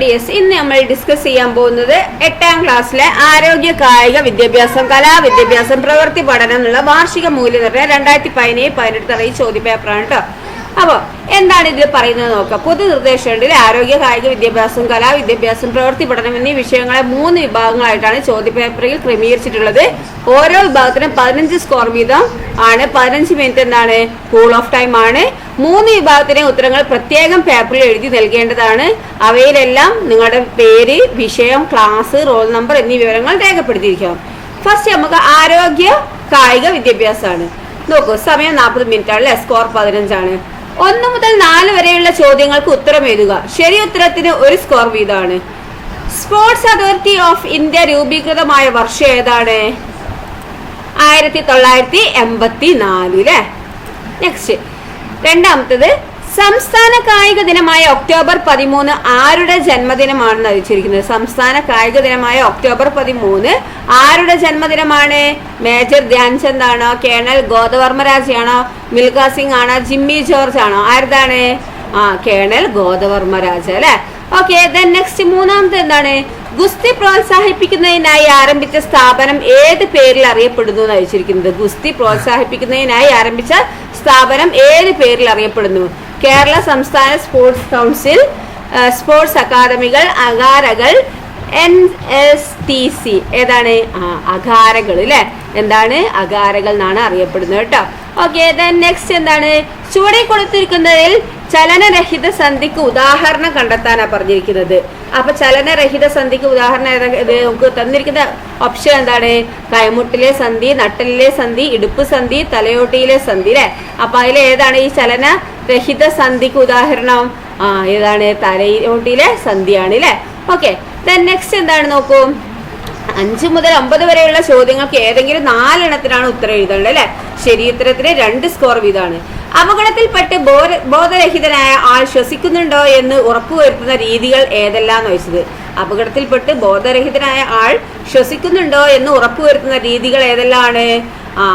ഡിയസ് ഇന്ന് നമ്മൾ ഡിസ്കസ് ചെയ്യാൻ പോകുന്നത് എട്ടാം ക്ലാസ്സിലെ ആരോഗ്യ കായിക വിദ്യാഭ്യാസം കലാവിദ്യാഭ്യാസം പ്രവൃത്തി പഠനം എന്നുള്ള വാർഷിക മൂല്യനിർണയം രണ്ടായിരത്തി പതിനേഴ് പതിനെട്ട് തറയിൽ ചോദ്യപേപ്പറാണ് കേട്ടോ അപ്പോൾ എന്താണ് ഇതിൽ പറയുന്നത് നോക്കാം. പൊതു നിർദ്ദേശങ്ങളിൽ ആരോഗ്യ കായിക വിദ്യാഭ്യാസം കലാവിദ്യാഭ്യാസം പ്രവൃത്തി പഠനം എന്നീ വിഷയങ്ങളെ മൂന്ന് വിഭാഗങ്ങളായിട്ടാണ് ചോദ്യപേപ്പറിൽ ക്രമീകരിച്ചിട്ടുള്ളത്. ഓരോ വിഭാഗത്തിനും പതിനഞ്ച് സ്കോർ വീതം ആണ്. പതിനഞ്ച് മിനിറ്റ് എന്താണ്? കൂൾ ഓഫ് ടൈം ആണ്. മൂന്ന് വിഭാഗത്തിലെ ഉത്തരങ്ങൾ പ്രത്യേകം പേപ്പറിൽ എഴുതി നൽകേണ്ടതാണ്. അവയിലെല്ലാം നിങ്ങളുടെ പേര് വിഷയം ക്ലാസ് റോൾ നമ്പർ എന്നീ വിവരങ്ങൾ രേഖപ്പെടുത്തിയിരിക്കണം. ഫസ്റ്റ് നമുക്ക് ആരോഗ്യ കായിക വിദ്യാഭ്യാസമാണ്. നോക്കൂ സമയം നാൽപ്പത് മിനിറ്റ് ആണ് സ്കോർ പതിനഞ്ചാണ്. ഒന്ന് മുതൽ നാല് വരെയുള്ള ചോദ്യങ്ങൾക്ക് ഉത്തരം എഴുതുക. ശരി ഉത്തരത്തിന് ഒരു സ്കോർ വീതമാണ്. സ്പോർട്സ് അതോറിറ്റി ഓഫ് ഇന്ത്യ രൂപീകൃതമായ വർഷം ഏതാണ്? ആയിരത്തി തൊള്ളായിരത്തി എൺപത്തി നാലിൽ നെക്സ്റ്റ് രണ്ടാമത്തത് സംസ്ഥാന കായിക ദിനമായ ഒക്ടോബർ പതിമൂന്ന് ആരുടെ ജന്മദിനമാണെന്ന് അറിയിച്ചിരിക്കുന്നത്? സംസ്ഥാന കായിക ദിനമായ ഒക്ടോബർ പതിമൂന്ന് ആരുടെ ജന്മദിനമാണ്? മേജർ ധ്യാൻചന്ദ് ആണോ? കേണൽ ഗോദവർമ്മരാജയാണോ? മിൽഖ സിംഗ് ആണോ? ജിമ്മി ജോർജ് ആണോ? ആരുതാണ്? ആ കേണൽ ഗോദവർമ്മരാജ അല്ലെ? ഓക്കെ ദെൻ നെക്സ്റ്റ് മൂന്നാമത്തെ എന്താണ്? ഗുസ്തി പ്രോത്സാഹിപ്പിക്കുന്നതിനായി ആരംഭിച്ച സ്ഥാപനം ഏത് പേരിൽ അറിയപ്പെടുന്നു എന്ന് അയച്ചിരിക്കുന്നത് ഗുസ്തി പ്രോത്സാഹിപ്പിക്കുന്നതിനായി ആരംഭിച്ച സ്ഥാപനം ഏത് പേരിൽ അറിയപ്പെടുന്നു? കേരള സംസ്ഥാന സ്പോർട്സ് കൗൺസിൽ സ്പോർട്സ് അക്കാദമികൾ അകാരകൾ എൻ എസ് ടി സി ഏതാണ്? അകാരകൾ അല്ലേ എന്താണ്? അകാരകൾ എന്നാണ് അറിയപ്പെടുന്നത് കേട്ടോ. ഓക്കെ ദെൻ നെക്സ്റ്റ് എന്താണ്? ചുവടെ കൊടുത്തിരിക്കുന്നതിൽ ചലനരഹിത സന്ധിക്ക് ഉദാഹരണം കണ്ടെത്താനാണ് പറഞ്ഞിരിക്കുന്നത്. അപ്പൊ ചലനരഹിത സന്ധിക്ക് ഉദാഹരണം നമുക്ക് തന്നിരിക്കുന്ന ഓപ്ഷൻ എന്താണ്? കൈമുട്ടിലെ സന്ധി നട്ടലിലെ സന്ധി ഇടുപ്പ് സന്ധി തലയോട്ടിയിലെ സന്ധി അല്ലെ അപ്പൊ അതിൽ ഏതാണ്? ഈ ചലനരഹിത സന്ധിക്ക് ഉദാഹരണം. ആ ഏതാണ് തലയോട്ടിയിലെ സന്ധിയാണ് ഇല്ലേ? ഓക്കെ ദെൻ നെക്സ്റ്റ് എന്താണ് നോക്കൂ? അഞ്ച് മുതൽ അമ്പത് വരെയുള്ള ചോദ്യങ്ങൾക്ക് ഏതെങ്കിലും നാലെണ്ണത്തിനാണ് ഉത്തരം എഴുതേണ്ടത് അല്ലെ ശരി രണ്ട് സ്കോർ വീതമാണ്. അപകടത്തിൽപ്പെട്ട് ബോധ- ബോധരഹിതനായ ആൾ ശ്വസിക്കുന്നുണ്ടോ എന്ന് ഉറപ്പുവരുത്തുന്ന രീതികൾ ഏതെല്ലാം വെച്ചത് അപകടത്തിൽപ്പെട്ട് ബോധരഹിതനായ ആൾ ശ്വസിക്കുന്നുണ്ടോ എന്ന് ഉറപ്പുവരുത്തുന്ന രീതികൾ ഏതെല്ലാമാണ് ആ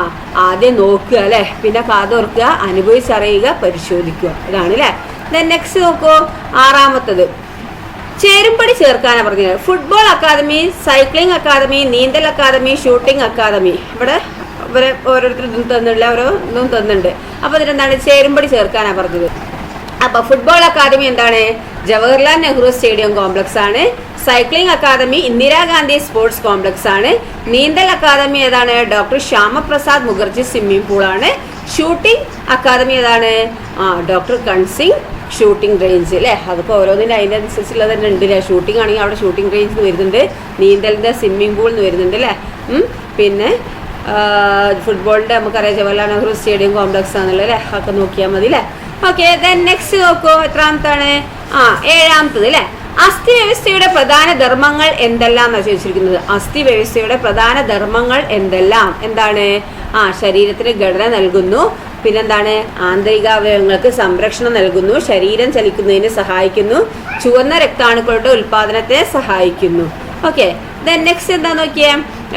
ആദ്യം നോക്കുക അല്ലെ? പിന്നെ കാതോർക്കുക അനുഭവിച്ചറിയുക പരിശോധിക്കുക. ഇതാണ് അല്ലെ? ദെൻ നെക്സ്റ്റ് നോക്കൂ ആറാമത്തത്. ചേരുംപടി ചേർക്കാനാണ് പറഞ്ഞത്. ഫുട്ബോൾ അക്കാദമി സൈക്ലിംഗ് അക്കാദമി നീന്തൽ അക്കാദമി ഷൂട്ടിംഗ് അക്കാദമി ഇവിടെ ഇവരെ ഓരോരുത്തർ ഇതും തന്നിട്ടില്ല ഓരോ ഇതും തന്നിട്ടുണ്ട്. അപ്പൊ ഇതിനെന്താണ് ചേരുംപടി ചേർക്കാനാണ് പറഞ്ഞത്. അപ്പൊ ഫുട്ബോൾ അക്കാദമി എന്താണ്? ജവഹർലാൽ നെഹ്റു സ്റ്റേഡിയം കോംപ്ലക്സ് ആണ്. Cycling academy Indira Gandhi sports complex ആണ്. നീന്തൽ അക്കാദമി ഏതാണ്? Doctor Syamaprasad Mukherjee swimming pool ആണ്. ഷൂട്ടിംഗ് അക്കാദമി ഏതാണ്? ആ ഡോക്ടർ കൺസിംഗ് ഷൂട്ടിംഗ് റേഞ്ച് അല്ലേ അതിപ്പോൾ ഓരോന്നിന്റെ അതിന്റെ അനുസരിച്ചുള്ളത് തന്നെ ഉണ്ട് അല്ലേ ഷൂട്ടിംഗ് ആണെങ്കിൽ അവിടെ ഷൂട്ടിംഗ് റേഞ്ച് വരുന്നുണ്ട്. നീന്തലിന്റെ സ്വിമ്മിംഗ് പൂൾ എന്ന് വരുന്നുണ്ട് അല്ലേ. പിന്നെ ഫുട്ബോളിന്റെ നമുക്കറിയാം ജവഹർലാൽ നെഹ്റു സ്റ്റേഡിയം കോംപ്ലക്സ് ആണല്ലോ അല്ലേ അതൊക്കെ നോക്കിയാൽ മതി അല്ലേ ഓക്കെ ദെൻ നെക്സ്റ്റ് നോക്കൂ എത്രാമത്താണ്? ആ ഏഴാമത്തത് അല്ലേ അസ്ഥി വ്യവസ്ഥയുടെ പ്രധാന ധർമ്മങ്ങൾ എന്തെല്ലാം എന്നാണ് ചോദിച്ചിരിക്കുന്നത്? അസ്ഥി വ്യവസ്ഥയുടെ പ്രധാന ധർമ്മങ്ങൾ എന്തെല്ലാം? എന്താണ്? ആ ശരീരത്തിന് ഘടന നൽകുന്നു. പിന്നെന്താണ്? ആന്തരികാവയവങ്ങൾക്ക് സംരക്ഷണം നൽകുന്നു. ശരീരം ചലിക്കുന്നതിന് സഹായിക്കുന്നു. ചുവന്ന രക്താണുക്കളുടെ ഉൽപാദനത്തെ സഹായിക്കുന്നു. ഓക്കെ ദെൻ നെക്സ്റ്റ് എന്താ നോക്കിയേ?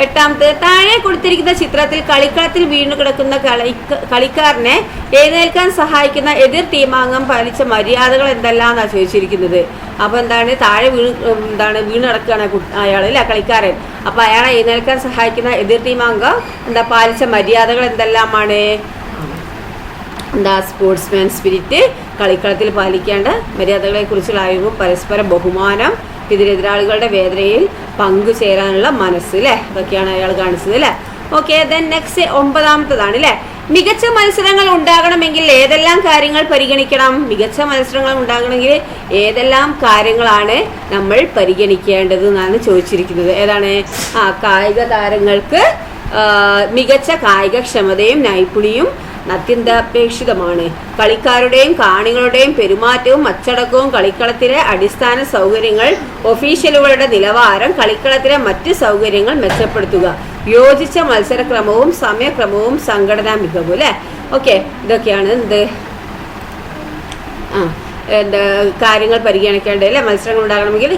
എട്ടാമത്തെ താഴെ കൊടുത്തിരിക്കുന്ന ചിത്രത്തിൽ കളിക്കളത്തിൽ വീണു കിടക്കുന്ന കളി കളിക്കാരനെ എഴുന്നേൽക്കാൻ സഹായിക്കുന്ന എതിർ ടീമാംഗം പാലിച്ച മര്യാദകൾ എന്തെല്ലാന്നാ ചോദിച്ചിരിക്കുന്നത്? അപ്പൊ എന്താണ്? താഴെ വീണ് എന്താണ് വീണ് കിടക്കുകയാണ് അയാൾ കളിക്കാരൻ. അപ്പൊ അയാളെ എഴുന്നേൽക്കാൻ സഹായിക്കുന്ന എതിർ ടീമാംഗം എന്താ പാലിച്ച മര്യാദകൾ എന്തെല്ലാമാണ്? എന്താ സ്പോർട്സ്മാൻ സ്പിരിറ്റ് കളിക്കളത്തിൽ പാലിക്കേണ്ട മര്യാദകളെ കുറിച്ചുള്ള അറിവും പരസ്പര ബഹുമാനം എതിരെതിരാളികളുടെ വേദനയിൽ പങ്കുചേരാനുള്ള മനസ്സ് അല്ലേ അതൊക്കെയാണ് അയാൾ കാണിച്ചത് അല്ലേ ഓക്കെ ദെൻ നെക്സ്റ്റ് ഒമ്പതാമത്തതാണ് അല്ലേ മികച്ച മത്സരങ്ങൾ ഉണ്ടാകണമെങ്കിൽ ഏതെല്ലാം കാര്യങ്ങൾ പരിഗണിക്കണം? മികച്ച മത്സരങ്ങൾ ഉണ്ടാകണമെങ്കിൽ ഏതെല്ലാം കാര്യങ്ങളാണ് നമ്മൾ പരിഗണിക്കേണ്ടത് എന്നാണ് ചോദിച്ചിരിക്കുന്നത്. ഏതാണ്? ആ കായിക താരങ്ങൾക്ക് മികച്ച കായികക്ഷമതയും നൈപുണിയും അത്യന്താപേക്ഷിതമാണ്. കളിക്കാരുടെയും കാണികളുടെയും പെരുമാറ്റവും അച്ചടക്കവും കളിക്കളത്തിലെ അടിസ്ഥാന സൗകര്യങ്ങൾ ഒഫീഷ്യലുകളുടെ നിലവാരം കളിക്കളത്തിലെ മറ്റ് സൗകര്യങ്ങൾ മെച്ചപ്പെടുത്തുക യോജിച്ച മത്സരക്രമവും സമയക്രമവും സംഘടനാ മികവും അല്ലേ ഓക്കെ ഇതൊക്കെയാണ് എന്ത്? ആ എന്താ കാര്യങ്ങൾ പരിഗണിക്കേണ്ടത് അല്ലേ മത്സരങ്ങൾ ഉണ്ടാകണമെങ്കിൽ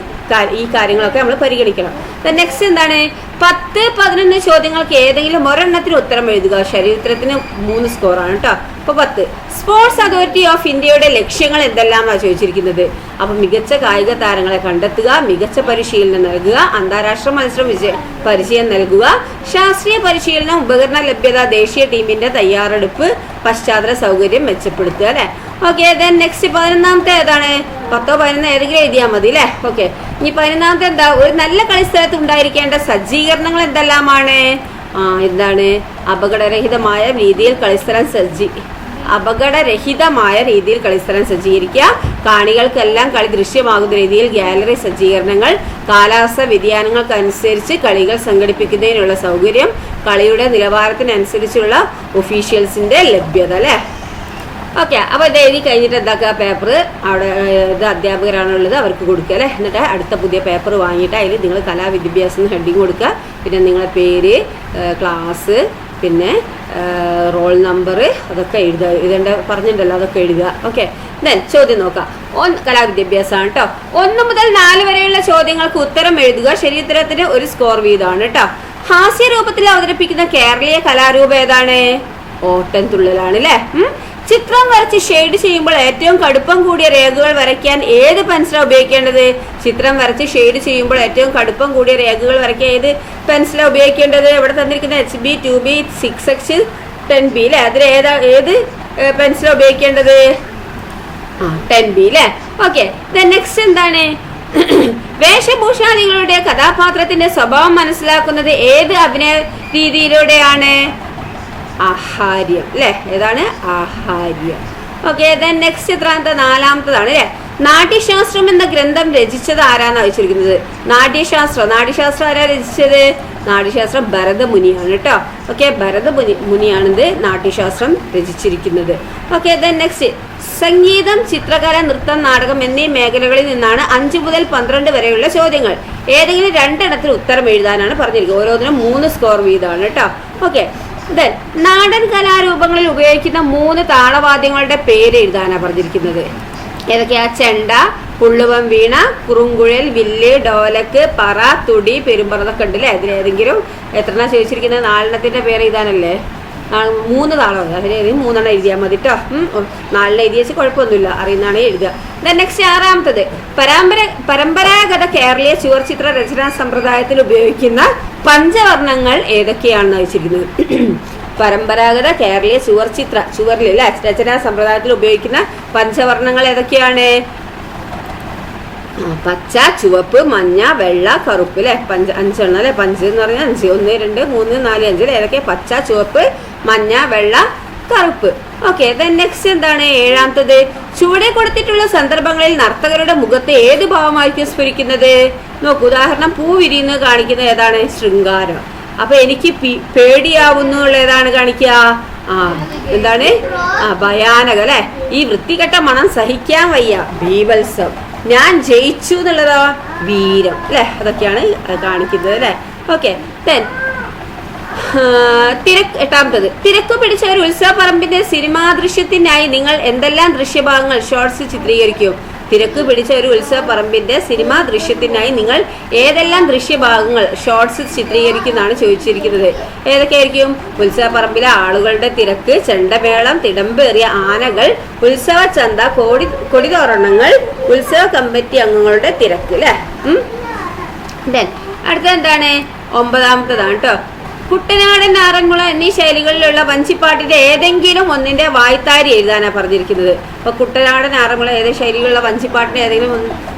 ഈ കാര്യങ്ങളൊക്കെ നമ്മൾ പരിഗണിക്കണം. നെക്സ്റ്റ് എന്താണ്? പത്ത് പതിനൊന്ന് ചോദ്യങ്ങൾക്ക് ഏതെങ്കിലും ഒരെണ്ണത്തിന് ഉത്തരം എഴുതുക. ശരീരത്തിന് മൂന്ന് സ്കോറാണ് കേട്ടോ അപ്പൊ പത്ത്. സ്പോർട്സ് അതോറിറ്റി ഓഫ് ഇന്ത്യയുടെ ലക്ഷ്യങ്ങൾ എന്തെല്ലാമാണ് ചോദിച്ചിരിക്കുന്നത്? അപ്പൊ മികച്ച കായിക താരങ്ങളെ കണ്ടെത്തുക മികച്ച പരിശീലനം നൽകുക അന്താരാഷ്ട്ര മത്സരം വിജയ പരിചയം നൽകുക ശാസ്ത്രീയ പരിശീലനം ഉപകരണ ലഭ്യത ദേശീയ ടീമിന്റെ തയ്യാറെടുപ്പ് പശ്ചാത്തല സൗകര്യം മെച്ചപ്പെടുത്തുക അല്ലെ? ഓക്കെ ദെൻ നെക്സ്റ്റ് പതിനൊന്നാമത്തെ ഏതാണ്? പത്തോ പതിനൊന്നോ ഏതെങ്കിലും എഴുതിയാൽ മതി അല്ലേ? ഓക്കെ ഇനി പതിനൊന്നാമത്തെ എന്താ? ഒരു നല്ല കളിസ്ഥലത്ത് ഉണ്ടായിരിക്കേണ്ട സജ്ജീകരണങ്ങൾ എന്തെല്ലാമാണ്? ആ എന്താണ്? അപകടരഹിതമായ രീതിയിൽ കളിസ്ഥലം സജ്ജി അപകടരഹിതമായ രീതിയിൽ കളിസ്ഥലം സജ്ജീകരിക്കുക. കാണികൾക്കെല്ലാം കളി ദൃശ്യമാകുന്ന രീതിയിൽ ഗാലറി സജ്ജീകരണങ്ങൾ കാലാവസ്ഥ വ്യതിയാനങ്ങൾക്കനുസരിച്ച് കളികൾ സംഘടിപ്പിക്കുന്നതിനുള്ള സൗകര്യം കളിയുടെ നിലവാരത്തിനനുസരിച്ചുള്ള ഒഫീഷ്യൽസിന്റെ ലഭ്യത അല്ലേ? ഓക്കെ അപ്പോൾ ഇത് എഴുതി കഴിഞ്ഞിട്ട് എന്താക്കുക പേപ്പർ അവിടെ ഇത് അധ്യാപകരാണുള്ളത് അവർക്ക് കൊടുക്കുക അല്ലേ? എന്നിട്ട് അടുത്ത പുതിയ പേപ്പർ വാങ്ങിയിട്ട് അതിൽ നിങ്ങൾ കലാവിദ്യാഭ്യാസം ഹെഡിങ് കൊടുക്കുക. പിന്നെ നിങ്ങളെ പേര് ക്ലാസ് പിന്നെ റോൾ നമ്പർ അതൊക്കെ എഴുതുക. എഴുതേണ്ട പറഞ്ഞിട്ടുണ്ടല്ലോ അതൊക്കെ എഴുതുക. ഓക്കെ ദെൻ ചോദ്യം നോക്കാം. ഒന്ന് കലാവിദ്യാഭ്യാസമാണ് കേട്ടോ ഒന്ന് മുതൽ നാല് വരെയുള്ള ചോദ്യങ്ങൾക്ക് ഉത്തരം എഴുതുക. ശരീരത്തിന് ഒരു സ്കോർ വീതമാണ് കേട്ടോ ഹാസ്യ രൂപത്തിൽ അവതരിപ്പിക്കുന്ന കേരളീയ കലാരൂപം ഏതാണ്? ഓട്ടൻ തുള്ളലാണ് അല്ലേ? ചിത്രം വരച്ച് ഷെയ്ഡ് ചെയ്യുമ്പോൾ ഏറ്റവും കടുപ്പം കൂടിയ രേഖകൾ വരയ്ക്കാൻ ഏത് പെൻസിലാണ് ഉപയോഗിക്കേണ്ടത്? ചിത്രം വരച്ച് ഷെയ്ഡ് ചെയ്യുമ്പോൾ ഏറ്റവും കടുപ്പം കൂടിയ രേഖകൾ വരയ്ക്കാൻ ഏത് പെൻസിലാണ് ഉപയോഗിക്കേണ്ടത്? ഇവിടെ തന്നിരിക്കുന്ന H B two B six X ten B അല്ലേ അതിൽ ഏതാ ഏത് പെൻസിലാണ് ഉപയോഗിക്കേണ്ടത്? ടെൻ ബി അല്ലേ ഓക്കെ നെക്സ്റ്റ് എന്താണ്? വേഷഭൂഷാദികളുടെ കഥാപാത്രത്തിന്റെ സ്വഭാവം മനസ്സിലാക്കുന്നത് ഏത് അഭിനയ രീതിയിലൂടെയാണ്? ആഹാര്യം അല്ലേ ഏതാണ്? ആഹാര്യം. ഓക്കെ ദെൻ നെക്സ്റ്റ് എത്രാമത്തെ നാലാമത്തതാണ് അല്ലേ നാട്യശാസ്ത്രം എന്ന ഗ്രന്ഥം രചിച്ചത് ആരാന്നാ വെച്ചിരിക്കുന്നത് നാട്യശാസ്ത്രം. നാട്യശാസ്ത്രം ആരാ രചിച്ചത്? നാട്യശാസ്ത്രം ഭരതമുനിയാണ് കേട്ടോ ഓക്കെ ഭരതമുനി മുനിയാണിത് നാട്യശാസ്ത്രം രചിച്ചിരിക്കുന്നത്. ഓക്കെ ദെൻ നെക്സ്റ്റ് സംഗീതം ചിത്രകല നൃത്തം നാടകം എന്നീ മേഖലകളിൽ നിന്നാണ് അഞ്ച് മുതൽ പന്ത്രണ്ട് വരെയുള്ള ചോദ്യങ്ങൾ. ഏതെങ്കിലും രണ്ടെണ്ണത്തിൽ ഉത്തരം എഴുതാനാണ് പറഞ്ഞിരിക്കുന്നത്. ഓരോന്നിനും മൂന്ന് സ്കോർ വീതമാണ് കേട്ടോ ഓക്കെ ദെൻ നാടൻ കലാരൂപങ്ങളിൽ ഉപയോഗിക്കുന്ന മൂന്ന് താളവാദ്യങ്ങളുടെ പേര് എഴുതാനാണ് പറഞ്ഞിരിക്കുന്നത്. ഏതൊക്കെയാ? ചെണ്ട പുള്ളുവം വീണ കുറുങ്കുഴൽ വില്ല് ഡോലക്ക് പറ തുടി പെരുമ്പറ ഇതൊക്കെ ഉണ്ടല്ലേ? അതിലേതെങ്കിലും എത്രണ്ണ ചോദിച്ചിരിക്കുന്നത്? നാലെണ്ണത്തിന്റെ പേര് എഴുതാനല്ലേ? മൂന്ന് താളം അതിന് മൂന്നെണ്ണം എഴുതിയാൽ മതി കേട്ടോ നാലെണ്ണം എഴുതിയാച്ച് കുഴപ്പമൊന്നുമില്ല. അറിയുന്നതാണ് എഴുതുക. നെക്സ്റ്റ് ആറാമത്തത്. പരമ്പര പരമ്പരാഗത കേരളീയ ചുവർചിത്ര രചനാ സമ്പ്രദായത്തിൽ ഉപയോഗിക്കുന്ന പഞ്ചവർണങ്ങൾ ഏതൊക്കെയാണെന്ന് വെച്ചിരിക്കുന്നത് പരമ്പരാഗത കേരളീയ ചുവർചിത്ര ചുവറിൽ അല്ലേ? രചനാ സമ്പ്രദായത്തിൽ ഉപയോഗിക്കുന്ന പഞ്ചവർണങ്ങൾ ഏതൊക്കെയാണ്? പച്ച ചുവപ്പ് മഞ്ഞ വെള്ള കറുപ്പ് അല്ലെ പഞ്ച് അഞ്ചെണ്ണം അല്ലെ പഞ്ച് എന്ന് പറഞ്ഞാൽ അഞ്ച്. ഒന്ന് രണ്ട് മൂന്ന് നാല് അഞ്ച് അല്ലേ ഏതൊക്കെ പച്ച ചുവപ്പ് മഞ്ഞ വെള്ള കറുപ്പ്. ഓക്കെ ദെൻ നെക്സ്റ്റ് എന്താണ്? ഏഴാമത്തത്. ചുവടെ കൊടുത്തിട്ടുള്ള സന്ദർഭങ്ങളിൽ നർത്തകരുടെ മുഖത്തെ ഏത് ഭാവമായിരിക്കും സ്ഫുരിക്കുന്നത്? നോക്കൂ ഉദാഹരണം പൂ വിരിയുന്നത് കാണിക്കുന്നത് ഏതാണ്? ശൃംഗാരം. അപ്പൊ എനിക്ക് പേടിയാവുന്നു ഏതാണ് കാണിക്കുക. ആ എന്താണ്? ആ ഭയാനക അല്ലെ ഈ വൃത്തികെട്ട മണം സഹിക്കാൻ വയ്യ. ബീവത്സം. ഞാൻ ജയിച്ചു എന്നുള്ളതാ വീരം അല്ലെ? അതൊക്കെയാണ് കാണിക്കുന്നത് അല്ലെ? ഓക്കെ ദെൻ തിരക്ക് എട്ടാമത്തത്. തിരക്ക് പിടിച്ച ഒരു ഉത്സവ പറമ്പിന്റെ സിനിമാ ദൃശ്യത്തിനായി നിങ്ങൾ എന്തെല്ലാം ദൃശ്യഭാഗങ്ങൾ ഷോർട്സ് ചിത്രീകരിക്കും? തിരക്ക് പിടിച്ച ഒരു ഉത്സവ പറമ്പിന്റെ സിനിമാ ദൃശ്യത്തിനായി നിങ്ങൾ ഏതെല്ലാം ദൃശ്യഭാഗങ്ങൾ ഷോർട്സ് ചിത്രീകരിക്കുന്നതാണ് ചോദിച്ചിരിക്കുന്നത്. ഏതൊക്കെയായിരിക്കും? ഉത്സവ പറമ്പിലെ ആളുകളുടെ തിരക്ക് ചെണ്ടമേളം തിടമ്പേറിയ ആനകൾ ഉത്സവ ചന്ത കോടി കൊടിതോരണങ്ങൾ ഉത്സവ കമ്മിറ്റി അംഗങ്ങളുടെ തിരക്ക് അല്ലേ? ദെൻ അടുത്ത എന്താണ്? ഒമ്പതാമത്തതാണ് കേട്ടോ കുട്ടനാടൻ ആറന്മുള എന്നീ ശൈലികളിലുള്ള വഞ്ചിപ്പാട്ടിന്റെ ഏതെങ്കിലും ഒന്നിന്റെ വായ്ത്താരി എഴുതാനാണ് പറഞ്ഞിരിക്കുന്നത്. അപ്പൊ കുട്ടനാടൻ ആറന്മുള ഏത് ശൈലിയിലുള്ള വഞ്ചിപ്പാട്ടിന്റെ ഏതെങ്കിലും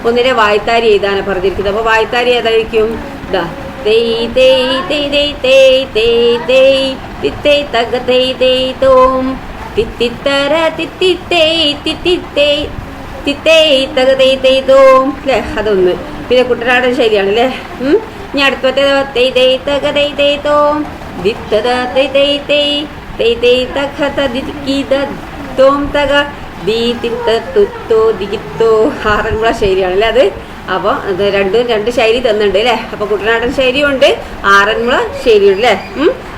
ഒന്നിന്റെ വായ്ത്താരി എഴുതാനാണ് പറഞ്ഞിരിക്കുന്നത്. അപ്പൊ വായ്ത്താരി ഏതായിരിക്കും? തിത്തിത്തര അതൊന്ന്. പിന്നെ കുട്ടനാടൻ ശൈലിയാണ് അല്ലേ ഇനി അടുത്ത തൈ തേയ് തക തൈ തൈ തോ ദിത്തത തൈ തൈ തൈ തൈ തൈ തക ത ദിക്കിത തോം തക ദീ തുത്തോ ദിഗിത്തോ ആറന്മുള ശൈലിയാണല്ലേ അത്? അപ്പോൾ അത് രണ്ടും രണ്ട് ശൈലി തന്നിട്ടുണ്ട് അല്ലേ? അപ്പോൾ കുട്ടനാടൻ ശൈലിയും ഉണ്ട് ആറന്മുള ശൈലിയും അല്ലേ?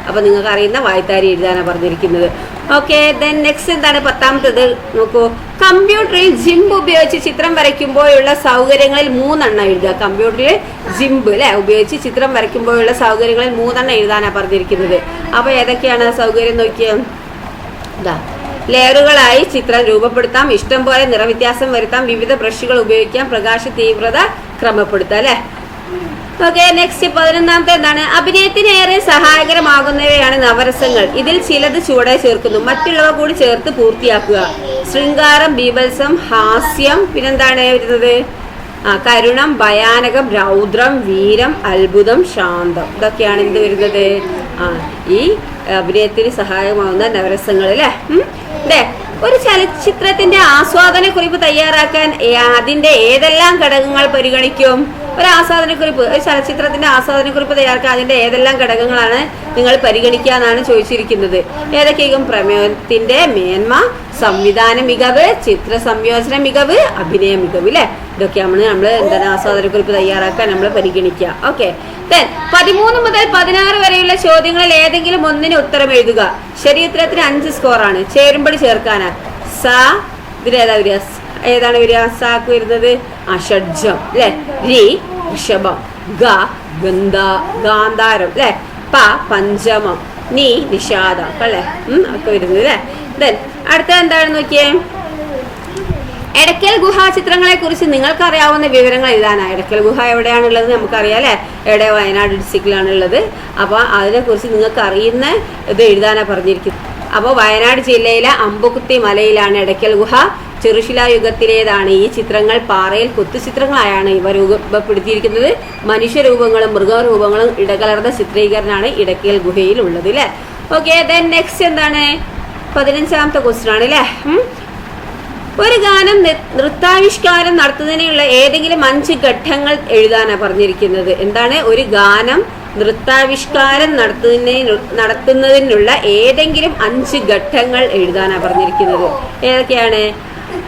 അപ്പോൾ നിങ്ങൾക്ക് അറിയുന്ന വായ്ത്താരി എഴുതാനാണ് പറഞ്ഞിരിക്കുന്നത്. ഓക്കെ ദെൻ നെക്സ്റ്റ് എന്താണ്? പത്താമത്തത് നോക്കൂ. കമ്പ്യൂട്ടറിൽ ജിംബ് ഉപയോഗിച്ച് ചിത്രം വരയ്ക്കുമ്പോഴുള്ള സൗകര്യങ്ങളിൽ മൂന്നെണ്ണം എഴുതുക. കമ്പ്യൂട്ടറിൽ ജിംബ് അല്ലേ? ഉപയോഗിച്ച് ചിത്രം വരയ്ക്കുമ്പോഴുള്ള സൗകര്യങ്ങളിൽ മൂന്നെണ്ണം എഴുതാനാണ് പറഞ്ഞിരിക്കുന്നത്. അപ്പോൾ ഏതൊക്കെയാണ് സൗകര്യം നോക്കിയത് ഇതാ ലെയറുകളായി ചിത്രം രൂപപ്പെടുത്താം. ഇഷ്ടം പോലെ നിറവ്യത്യാസം വരുത്താം. വിവിധ ബ്രഷുകൾ ഉപയോഗിക്കാം. പ്രകാശ തീവ്രത ക്രമപ്പെടുത്താം അല്ലെ? ഓക്കെ നെക്സ്റ്റ് പതിനൊന്നാമത്തെ എന്താണ്? അഭിനയത്തിന് ഏറെ സഹായകരമാകുന്നവയാണ് നവരസങ്ങൾ. ഇതിൽ ചിലത് ചുവടെ ചേർക്കുന്നു. മറ്റുള്ളവ കൂടി ചേർത്ത് പൂർത്തിയാക്കുക. ശൃംഗാരം ബീഭത്സം ഹാസ്യം പിന്നെന്താണ് വരുന്നത്? ആ കരുണം ഭയാനകം രൗദ്രം വീരം അത്ഭുതം ശാന്തം. ഇതൊക്കെയാണ് എന്ത് വരുന്നത്? ആ ഈ അഭിനയത്തിന് സഹായമാവുന്ന നവരസങ്ങൾ അല്ലേ അല്ലേ ഒരു ചലച്ചിത്രത്തിന്റെ ആസ്വാദന കുറിപ്പ് തയ്യാറാക്കാൻ അതിന്റെ ഏതെല്ലാം ഘടകങ്ങൾ പരിഗണിക്കും? ഒരു ആസ്വാദനക്കുറിപ്പ് ഒരു ചലച്ചിത്രത്തിന്റെ ആസ്വാദനക്കുറിപ്പ് തയ്യാറാക്കാൻ അതിന്റെ ഏതെല്ലാം ഘടകങ്ങളാണ് നിങ്ങൾ പരിഗണിക്കുക എന്നാണ് ചോദിച്ചിരിക്കുന്നത്. ഏതൊക്കെയും പ്രമേയത്തിന്റെ മേന്മ സംവിധാന മികവ് ചിത്ര സംയോജന മികവ് അഭിനയ മികവ് അല്ലെ ഇതൊക്കെയാണ് നമ്മൾ എന്താണ് ആസ്വാദനക്കുറിപ്പ് തയ്യാറാക്കാൻ നമ്മൾ പരിഗണിക്കുക. ഓക്കെ. പതിമൂന്ന് മുതൽ പതിനാറ് വരെയുള്ള ചോദ്യങ്ങളിൽ ഏതെങ്കിലും ഒന്നിന് ഉത്തരം എഴുതുക. ശരി ഉത്തരത്തിന് അഞ്ച് സ്കോറാണ് ചേരുമ്പടി ചേർക്കാനാ. സ ഇതിലേതാ ഏതാണ് വരിക? സാക്ക് വരുന്നത് ആ ഷഡ്ജം അല്ലെ രി ഋഷഭം ഗ ഗന്ധ ഗാന്ധാരം അല്ലെ പ പഞ്ചമം നീ നിഷാദം അല്ലെ ഒക്കെ വരുന്നത് അല്ലെ ദെൻ അടുത്ത എന്താണ് നോക്കിയേ? എടക്കൽ ഗുഹാ ചിത്രങ്ങളെ കുറിച്ച് നിങ്ങൾക്ക് അറിയാവുന്ന വിവരങ്ങൾ എഴുതാനാ. എടക്കൽ ഗുഹ എവിടെയാണുള്ളത് നമുക്കറിയാം അല്ലേ എവിടെ വയനാട് ഡിസ്ട്രിക്റ്റിലാണുള്ളത്. അപ്പോൾ അതിനെക്കുറിച്ച് നിങ്ങൾക്ക് അറിയുന്ന ഇത് എഴുതാനാ പറഞ്ഞിരിക്കുന്നത്. അപ്പോൾ വയനാട് ജില്ലയിലെ അമ്പുകുത്തി മലയിലാണ് എടക്കൽ ഗുഹ. ചെറുശിലാ യുഗത്തിലേതാണ് ഈ ചിത്രങ്ങൾ പാറയിൽ കുത്തുചിത്രങ്ങളായാണ് ഇവ രൂപപ്പെടുത്തിയിരിക്കുന്നത്. മനുഷ്യരൂപങ്ങളും മൃഗരൂപങ്ങളും ഇടകലർന്ന ചിത്രീകരണമാണ് ഇടക്കൽ ഗുഹയിൽ ഉള്ളത് അല്ലേ ഓക്കെ ദെൻ നെക്സ്റ്റ് എന്താണ്? പതിനഞ്ചാമത്തെ ക്വസ്റ്റ്യൻ ആണ് അല്ലേ ഒരു ഗാനം നൃത്താവിഷ്കാരം നടത്തുന്നതിനുള്ള ഏതെങ്കിലും അഞ്ച് ഘട്ടങ്ങൾ എഴുതാനാണ് പറഞ്ഞിരിക്കുന്നത്. എന്താണ്? ഒരു ഗാനം നൃത്താവിഷ്കാരം നടത്തുന്നതിന് നടത്തുന്നതിനുള്ള ഏതെങ്കിലും അഞ്ച് ഘട്ടങ്ങൾ എഴുതാനാണ് പറഞ്ഞിരിക്കുന്നത്. ഏതൊക്കെയാണ്?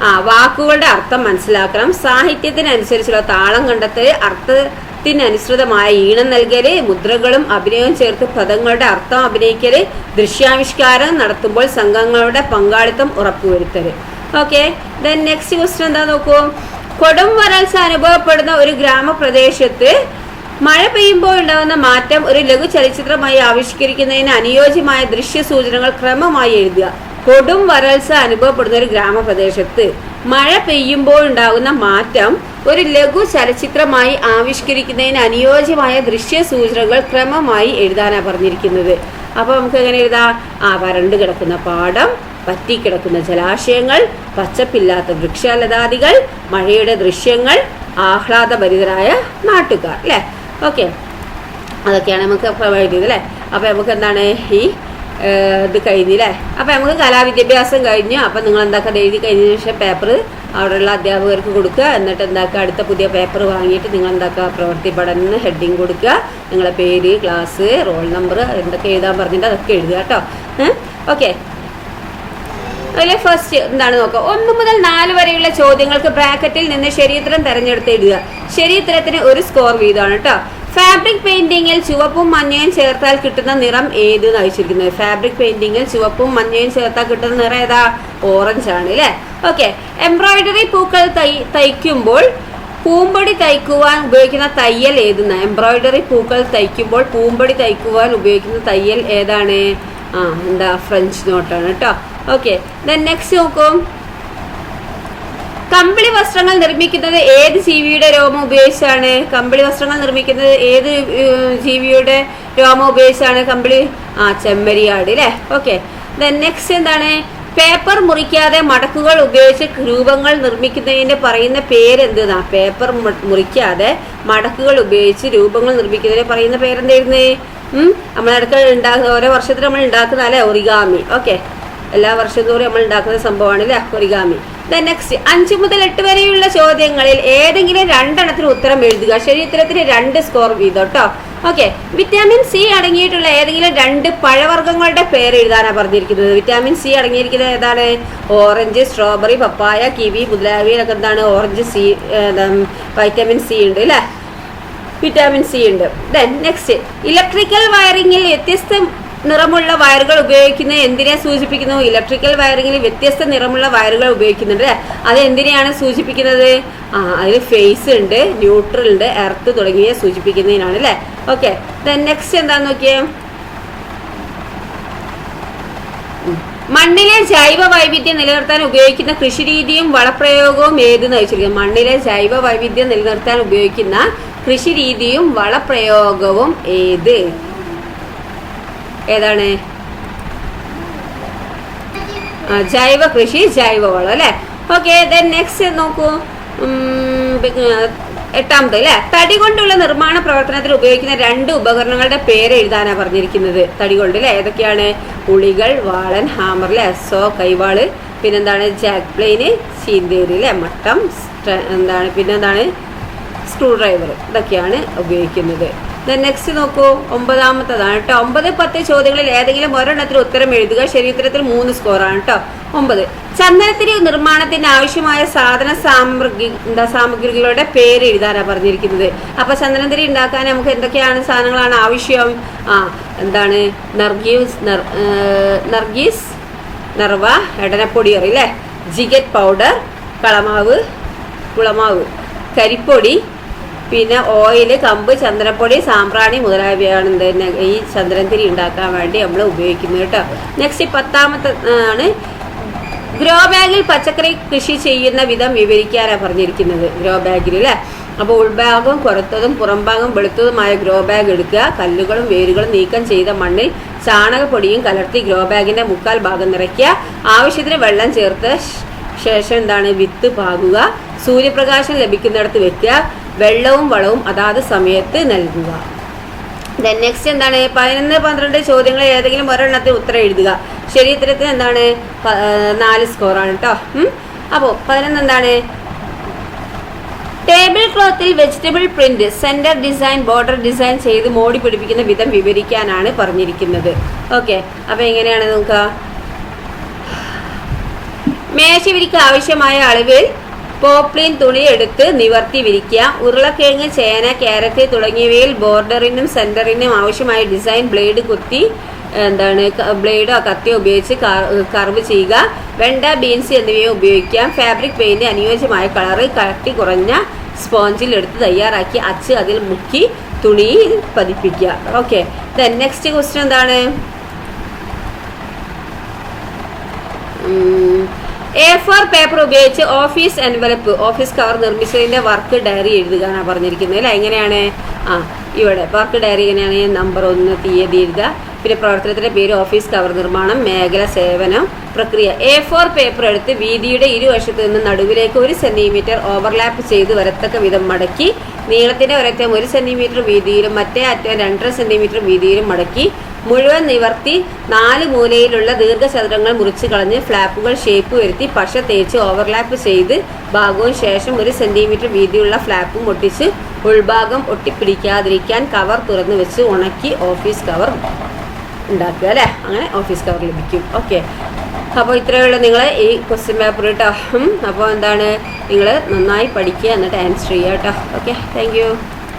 ആ വാക്കുകളുടെ അർത്ഥം മനസ്സിലാക്കണം. സാഹിത്യത്തിനനുസരിച്ചുള്ള താളം കണ്ടെത്തൽ അർത്ഥത്തിനനുസൃതമായ ഈണം നൽകൽ മുദ്രകളും അഭിനയവും ചേർത്ത് പദങ്ങളുടെ അർത്ഥം അഭിനയിക്കൽ ദൃശ്യാവിഷ്കാരം നടത്തുമ്പോൾ സംഘങ്ങളുടെ പങ്കാളിത്തം ഉറപ്പുവരുത്തൽ. ഓക്കെ ദെൻ നെക്സ്റ്റ് ക്വസ്റ്റ്യൻ എന്താ നോക്കൂ? കൊടും വരൾച്ച അനുഭവപ്പെടുന്ന ഒരു ഗ്രാമപ്രദേശത്ത് മഴ പെയ്യുമ്പോൾ ഉണ്ടാകുന്ന മാറ്റം ഒരു ലഘു ചലച്ചിത്രമായി ആവിഷ്കരിക്കുന്നതിന് അനുയോജ്യമായ ദൃശ്യ സൂചനകൾ ക്രമമായി എഴുതുക. കൊടും വരൾച്ച അനുഭവപ്പെടുന്ന ഒരു ഗ്രാമപ്രദേശത്ത് മഴ പെയ്യുമ്പോൾ ഉണ്ടാകുന്ന മാറ്റം ഒരു ലഘു ചലച്ചിത്രമായി ആവിഷ്കരിക്കുന്നതിന് അനുയോജ്യമായ ദൃശ്യ സൂചനകൾ ക്രമമായി എഴുതാനാണ് പറഞ്ഞിരിക്കുന്നത്. അപ്പൊ നമുക്ക് എങ്ങനെ എഴുതാം? ആ വരണ്ട് കിടക്കുന്ന പാടം പറ്റിക്കിടക്കുന്ന ജലാശയങ്ങൾ പച്ചപ്പില്ലാത്ത വൃക്ഷലതാദികൾ മഴയുടെ ദൃശ്യങ്ങൾ ആഹ്ലാദഭരിതരായ നാട്ടുകാർ അല്ലേ? ഓക്കെ. അതൊക്കെയാണ് നമുക്ക് ചെയ്തത് അല്ലേ? അപ്പോൾ നമുക്ക് എന്താണ് ഈ ഇത് കഴിഞ്ഞില്ലേ? അപ്പോൾ നമുക്ക് കലാവിദ്യാഭ്യാസം കഴിഞ്ഞു. അപ്പോൾ നിങ്ങൾ എന്താക്കുക എഴുതി കഴിഞ്ഞതിന് ശേഷം പേപ്പർ അവിടെയുള്ള അധ്യാപകർക്ക് കൊടുക്കുക. എന്നിട്ട് എന്താക്കുക? അടുത്ത പുതിയ പേപ്പർ വാങ്ങിയിട്ട് നിങ്ങൾ എന്താക്കുക പ്രവൃത്തി പഠനം ഹെഡിങ് കൊടുക്കുക. നിങ്ങളെ പേര് ക്ലാസ് റോൾ നമ്പർ എന്തൊക്കെ എഴുതാൻ പറഞ്ഞിട്ട് അതൊക്കെ എഴുതുക കേട്ടോ. ഓക്കെ അതിലെ ഫസ്റ്റ് എന്താണ് നോക്കുക? ഒന്ന് മുതൽ നാല് വരെയുള്ള ചോദ്യങ്ങൾക്ക് ബ്രാക്കറ്റിൽ നിന്ന് ശരീരം തെരഞ്ഞെടുത്ത് എഴുതുക. ശരീരത്തിന് ഒരു സ്കോർ വീതമാണ് കേട്ടോ. ഫാബ്രിക് പെയിന്റിങ്ങിൽ ചുവപ്പും മഞ്ഞയും ചേർത്താൽ കിട്ടുന്ന നിറം ഏത് എന്ന് അയച്ചിരിക്കുന്നത് ഫാബ്രിക് പെയിന്റിങ്ങിൽ ചുവപ്പും മഞ്ഞയും ചേർത്താൽ കിട്ടുന്ന നിറം ഏതാ? ഓറഞ്ച് ആണ് അല്ലേ? ഓക്കെ എംബ്രോയിഡറി പൂക്കൾ തൈ തയ്ക്കുമ്പോൾ പൂമ്പൊടി തയ്ക്കുവാൻ ഉപയോഗിക്കുന്ന തയ്യൽ ഏതെന്ന്? എംബ്രോയിഡറി പൂക്കൾ തയ്ക്കുമ്പോൾ പൂമ്പടി തയ്ക്കുവാൻ ഉപയോഗിക്കുന്ന തയ്യൽ ഏതാണ്? ആ എന്താ? ഫ്രഞ്ച് നോട്ടാണ് കേട്ടോ ഓക്കെ ദെൻ നെക്സ്റ്റ് നോക്കും. കമ്പിളി വസ്ത്രങ്ങൾ നിർമ്മിക്കുന്നത് ഏത് ജീവിയുടെ രോമം ഉപയോഗിച്ചാണ്? കമ്പിളി വസ്ത്രങ്ങൾ നിർമ്മിക്കുന്നത് ഏത് ജീവിയുടെ രോമം ഉപയോഗിച്ചാണ് കമ്പിളി? ആ ചെമ്മരിയാട് അല്ലേ ഓക്കെ. നെക്സ്റ്റ് എന്താണ്? പേപ്പർ മുറിക്കാതെ മടക്കുകൾ ഉപയോഗിച്ച് രൂപങ്ങൾ നിർമ്മിക്കുന്നതിന്റെ പറയുന്ന പേരെന്തെന്നാ? പേപ്പർ മുറിക്കാതെ മടക്കുകൾ ഉപയോഗിച്ച് രൂപങ്ങൾ നിർമ്മിക്കുന്നതിന് പറയുന്ന പേരെന്തായിരുന്നേ? നമ്മളിടക്ക് ഉണ്ടാക്കുന്ന ഓരോ വർഷത്തിൽ നമ്മൾ ഉണ്ടാക്കുന്ന അല്ലേ? ഒറിഗാമി. ഓക്കെ. എല്ലാ വർഷം തോറും നമ്മൾ ഉണ്ടാക്കുന്ന സംഭവമാണ് അല്ലേ ഒറിഗാമി. നെക്സ്റ്റ് അഞ്ച് മുതൽ എട്ട് വരെയുള്ള ചോദ്യങ്ങളിൽ ഏതെങ്കിലും രണ്ടെണ്ണത്തിന് ഉത്തരം എഴുതുക. ശരി ഉത്തരത്തിന് രണ്ട് സ്കോർ വീതം കേട്ടോ ഓക്കെ വിറ്റാമിൻ സി അടങ്ങിയിട്ടുള്ള ഏതെങ്കിലും രണ്ട് പഴവർഗങ്ങളുടെ പേര് എഴുതാനാണ് പറഞ്ഞിരിക്കുന്നത്. വിറ്റാമിൻ സി അടങ്ങിയിരിക്കുന്നത് ഏതാണ്? ഓറഞ്ച് സ്ട്രോബെറി പപ്പായ കിവി മുതലായവയിലൊക്കെ എന്താണ്? ഓറഞ്ച് സി വൈറ്റമിൻ സി ഉണ്ട് അല്ലേ വിറ്റാമിൻ സി ഉണ്ട്. ദെൻ നെക്സ്റ്റ് ഇലക്ട്രിക്കൽ വയറിങ്ങിൽ വ്യത്യസ്ത നിറമുള്ള വയറുകൾ ഉപയോഗിക്കുന്നത് എന്തിനെ സൂചിപ്പിക്കുന്നു? ഇലക്ട്രിക്കൽ വയറിങ്ങിൽ വ്യത്യസ്ത നിറമുള്ള വയറുകൾ ഉപയോഗിക്കുന്നുണ്ട് അത് എന്തിനെയാണ് സൂചിപ്പിക്കുന്നത്? ആ അതിൽ ഫേസ് ഉണ്ട് ന്യൂട്രൽ ഉണ്ട് എർത്ത് തുടങ്ങിയ സൂചിപ്പിക്കുന്നതിനാണ് അല്ലേ? ഓക്കെ നെക്സ്റ്റ് എന്താന്ന് നോക്കിയേ? മണ്ണിലെ ജൈവ വൈവിധ്യം നിലനിർത്താൻ ഉപയോഗിക്കുന്ന കൃഷിരീതിയും വളപ്രയോഗവും ഏതെന്ന് വെച്ചിരിക്കുന്നത് മണ്ണിലെ ജൈവ വൈവിധ്യം നിലനിർത്താൻ ഉപയോഗിക്കുന്ന കൃഷിരീതിയും വളപ്രയോഗവും ഏത്? ഏതാണ്? ജൈവ കൃഷി ജൈവ വളം അല്ലെ? ഓക്കെ ദെൻ നെക്സ്റ്റ് നോക്കൂ. എട്ടാമത് അല്ലെ? തടി കൊണ്ടുള്ള നിർമ്മാണ പ്രവർത്തനത്തിൽ ഉപയോഗിക്കുന്ന രണ്ട് ഉപകരണങ്ങളുടെ പേര് എഴുതാനാണ് പറഞ്ഞിരിക്കുന്നത്. തടി കൊണ്ട് അല്ലെ? ഏതൊക്കെയാണ്? ഉളികൾ വാളൻ ഹാമർ അല്ലെ? സോ കൈവാൾ പിന്നെന്താണ്? ജാക്ക് പ്ലെയിന് ചീന്തേരി അല്ലെ? മട്ടം എന്താണ്? പിന്നെന്താണ്? സ്ക്രൂ ഡ്രൈവർ ഇതൊക്കെയാണ് ഉപയോഗിക്കുന്നത്. നെക്സ്റ്റ് നോക്കൂ ഒമ്പതാമത്തതാണ് കേട്ടോ. ഒമ്പത് പത്ത് ചോദ്യങ്ങളിൽ ഏതെങ്കിലും ഒരെണ്ണത്തിൽ ഉത്തരം എഴുതുക. ശരി ഉത്തരത്തിൽ മൂന്ന് സ്കോറാണ് കേട്ടോ. ഒമ്പത്. ചന്ദനത്തിരി നിർമ്മാണത്തിന് ആവശ്യമായ സാധന സാമഗ്രി എന്താ സാമഗ്രികളുടെ പേര് എഴുതാനാണ് പറഞ്ഞിരിക്കുന്നത്. അപ്പൊ ചന്ദനത്തിരി ഉണ്ടാക്കാൻ നമുക്ക് എന്തൊക്കെയാണ് സാധനങ്ങളാണ് ആവശ്യം? ആ എന്താണ്? നർഗീസ് നർ- നർഗീസ് നർവ എടനപ്പൊടി അല്ലേ? ജിഗറ്റ് പൗഡർ കളമാവ് കുളമാവ് കരിപ്പൊടി പിന്നെ ഓയിൽ കമ്പ് ചന്ദനപ്പൊടി സാമ്പ്രാണി മുതലായവയാണ് ഈ ചന്ദനത്തിരി ഉണ്ടാക്കാൻ വേണ്ടി നമ്മൾ ഉപയോഗിക്കുന്നത് കേട്ടോ. നെക്സ്റ്റ് പത്താമത്തെ ആണ് ഗ്രോ ബാഗിൽ പച്ചക്കറി കൃഷി ചെയ്യുന്ന വിധം വിവരിക്കാനാണ് പറഞ്ഞിരിക്കുന്നത് ഗ്രോ ബാഗിൽ അല്ലേ? അപ്പോൾ ഉൾഭാഗം കുറത്തതും പുറംഭാഗം വെളുത്തതുമായ ഗ്രോ ബാഗ് എടുക്കുക. കല്ലുകളും വേരുകളും നീക്കം ചെയ്ത മണ്ണിൽ ചാണകപ്പൊടിയും കലർത്തി ഗ്രോ ബാഗിന്റെ മുക്കാൽ ഭാഗം നിറയ്ക്കുക. ആവശ്യത്തിന് വെള്ളം ചേർത്ത് ശേഷം എന്താണ്? വിത്ത് പാകുക. സൂര്യപ്രകാശം ലഭിക്കുന്നിടത്ത് വെക്കുക. വെള്ളവും വളവും അതാത് സമയത്ത് നൽകുക. ദെൻ നെക്സ്റ്റ് എന്താണ്? പതിനൊന്ന് പന്ത്രണ്ട് ചോദ്യങ്ങൾ ഏതെങ്കിലും ഒരെണ്ണത്തിൽ ഉത്തരം എഴുതുക. ശരി ഉത്തരത്തിന് എന്താണ്? നാല് സ്കോറാണ് കേട്ടോ അപ്പോൾ പതിനൊന്ന് എന്താണ്? Table ക്ലോത്തിൽ vegetable print centre design border design ചെയ്ത് മോടി പിടിപ്പിക്കുന്ന വിധം വിവരിക്കാനാണ് പറഞ്ഞിരിക്കുന്നത്. ഓക്കെ അപ്പോൾ എങ്ങനെയാണ് നോക്കുക? മേശവിരിക്ക് ആവശ്യമായ അളവിൽ പോപ്ലിൻ തുണി എടുത്ത് നിവർത്തി വിരിക്കുക. ഉരുളക്കിഴങ്ങ് ചേന ക്യാരറ്റ് തുടങ്ങിയവയിൽ ബോർഡറിനും സെന്ററിനും ആവശ്യമായ ഡിസൈൻ ബ്ലേഡ് കുത്തി എന്താണ് ബ്ലേഡോ കത്തിയോ ഉപയോഗിച്ച് കർവ് ചെയ്യുക. വെണ്ട ബീൻസ് എന്നിവയോ ഉപയോഗിക്കാം ഫാബ്രിക് പെയിന്റ് അനുയോജ്യമായ കളറ് കട്ടി കുറഞ്ഞ സ്പോഞ്ചിൽ എടുത്ത് തയ്യാറാക്കി അച്ച് അതിൽ മുക്കി തുണിയിൽ പതിപ്പിക്കുക. ഓക്കെ. ദെൻ നെക്സ്റ്റ് ക്വസ്റ്റ്യൻ എന്താണ്? എ ഫോർ പേപ്പർ ഉപയോഗിച്ച് ഓഫീസ് എൻവലപ്പ് ഓഫീസ് കവർ നിർമ്മിച്ചതിന്റെ വർക്ക് ഡയറി എഴുതുകയാണ് പറഞ്ഞിരിക്കുന്നത് അല്ലെ? എങ്ങനെയാണ്? ആ ഇവിടെ വർക്ക് ഡയറി എങ്ങനെയാണ് നമ്പർ ഒന്ന് തീയതി എഴുതുക. പിന്നെ പ്രവർത്തനത്തിന്റെ പേര് ഓഫീസ് കവർ നിർമ്മാണം മേഖല സേവനം പ്രക്രിയ. എ ഫോർ പേപ്പർ എടുത്ത് വീതിയുടെ ഇരുവശത്തു നിന്ന് നടുവിലേക്ക് ഒരു സെന്റിമീറ്റർ ഓവർലാപ്പ് ചെയ്ത് വരത്തക്ക വിധം മടക്കി നീളത്തിന്റെ ഒരറ്റം ഒരു സെന്റിമീറ്റർ വീതിയിലും മറ്റേ അറ്റം രണ്ടര സെന്റിമീറ്റർ വീതിയിലും മടക്കി മുഴുവൻ നിവർത്തി നാല് മൂലയിലുള്ള ദീർഘചതുരങ്ങൾ മുറിച്ച് കളഞ്ഞ് ഫ്ലാപ്പുകൾ ഷേപ്പ് വരുത്തി പശ തേച്ച് ഓവർലാപ്പ് ചെയ്ത് ഭാഗവും ശേഷം ഒരു സെന്റിമീറ്റർ വീതിയുള്ള ഫ്ലാപ്പും ഒട്ടിച്ച് ഉൾഭാഗം ഒട്ടിപ്പിടിക്കാതിരിക്കാൻ കവർ തുറന്നു വെച്ച് ഉണക്കി ഓഫീസ് കവർ ഉണ്ടാക്കുക അല്ലേ? അങ്ങനെ ഓഫീസ് കവർ ലഭിക്കും. ഓക്കെ അപ്പോൾ ഇത്രയേ ഉള്ളൂ നിങ്ങൾ ഈ ക്വസ്റ്റ്യൻ പേപ്പർ കേട്ടോ അപ്പോൾ എന്താണ്? നിങ്ങൾ നന്നായി പഠിക്കുക എന്നിട്ട് ആൻസർ ചെയ്യുക കേട്ടോ ഓക്കെ താങ്ക്